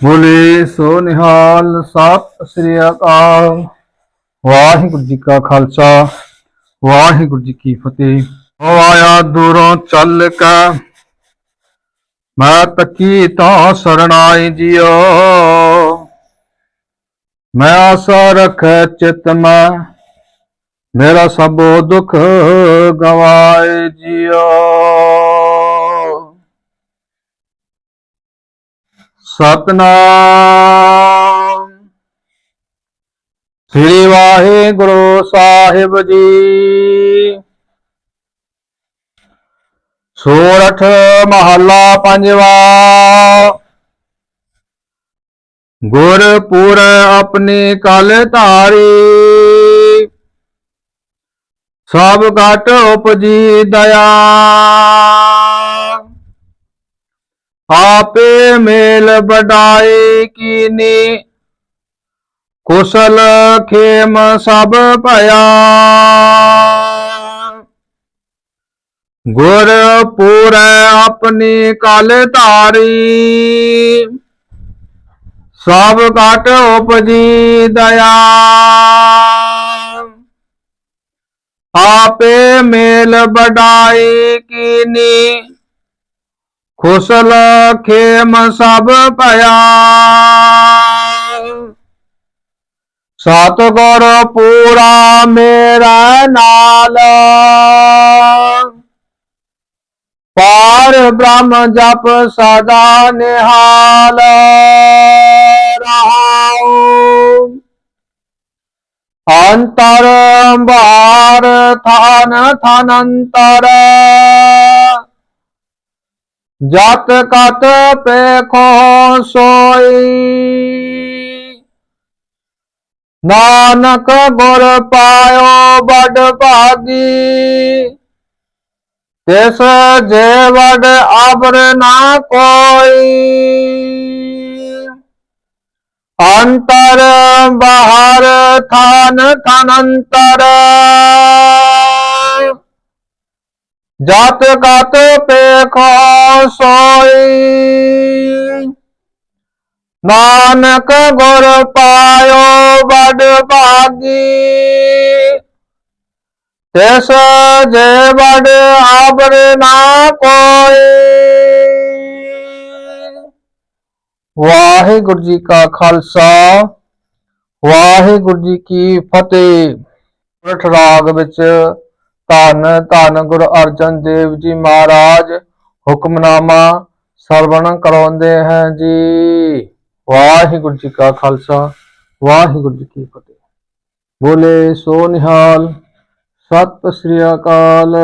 ਬੋਲੇ, ਸੋ ਨਿਹਾਲ, ਸਤਿ ਸ੍ਰੀ ਅਕਾਲ। ਵਾਹਿਗੁਰੂ ਜੀ ਕਾ ਖਾਲਸਾ, ਵਾਹਿਗੁਰੂ ਜੀ ਕੀ ਫਤਿਹ। ਉਹ ਆਇਆ ਦੂਰੋਂ ਚੱਲ ਕੇ, ਮੈਂ ਤੱਕੀ ਤਾਂ ਸਰਣਾਈ ਜਿਓ ਮੈਂ ਆਸਾ ਰੱਖੈ ਚਿਤ ਮੈਂ, ਮੇਰਾ ਸਭੋ ਦੁੱਖ ਗਵਾਏ ਜਿਓ ਸਤਨਾਮ। ਸ੍ਰੀ ਵਾਹਿਗੁਰੂ ਸਾਹਿਬ ਜੀ। ਸੋਰਠ ਮਹੱਲਾ ਪੰਜਵਾ। ਗੁਰਪੁਰ ਆਪਣੀ ਕਲ ਧਾਰੀ। ਸਭ ਘਟ ਉਪਜੀ ਦਇਆ। ਆਪੇ ਮੇਲ ਬਡਾਈ ਕੀਨੀ ਕੁਸਲ ਖੇਮ ਸਭ ਭਇਆ ਗੁਰ ਪੂਰੈ ਆਪਣੀ ਕਲ ਧਾਰੀ ਸਭ ਘਟ ਉਪਜੀ ਦਇਆ ਆਪੇ ਮੇਲ ਬਡਾਈ ਕੀਨੀ ਖੁਸਲ ਖੇਮ ਸਭ ਭਇਆ। ਸਤਿਗੁਰ ਪੂਰਾ ਮੇਰਾ ਨਾਲ। ਪਾਰ ਬ੍ਰਹਮ ਜਪ ਸਦਾ ਨਿਹਾਲ ਰਹਾਉ। ਅੰਤਰ ਬਾਰ ਥਾਨ ਥਨ ਜਤ ਕਤ ਪੇਖੋ ਸੋਈ। ਨਾਨਕ ਗੁਰ ਪਾਇਓ ਬੜ ਭਾਗੀ। ਤਿਸ ਜੇ ਵਡ ਅਬਰ ਨਾ ਕੋਈ। ਅੰਤਰ ਬਾਹਰ ਥਾਨ ਥਨ ਅੰਤਰ ਜਤ ਕਤ ਪੇਖੋ ਸੋਈ ਨਾਨਕ ਗੁਰ ਪਾਇਓ ਬੜ ਭਾਗੀ। ਤਿਸ ਜੇ ਬੜ ਆਬਰ ਨਾ ਕੋਈ। ਵਾਹਿਗੁਰੂ ਜੀ ਕਾ ਖਾਲਸਾ, ਵਾਹਿਗੁਰੂ ਜੀ ਕੀ ਫਤਿਹ। ਉਠ ਰਾਗ ਵਿੱਚ ਧੰਨ ਧੰਨ ਗੁਰੂ ਅਰਜਨ ਦੇਵ ਜੀ ਮਹਾਰਾਜ, ਹੁਕਮਨਾਮਾ ਸਰਵਣ ਕਰਾਉਂਦੇ ਹੈ ਜੀ। ਵਾਹਿਗੁਰੂ ਜੀ ਕਾ ਖਾਲਸਾ, ਵਾਹਿਗੁਰੂ ਜੀ ਕੀ ਫਤਿਹ। ਬੋਲੇ ਸੋ ਨਿਹਾਲ, ਸਤਿ ਸ੍ਰੀ ਅਕਾਲ।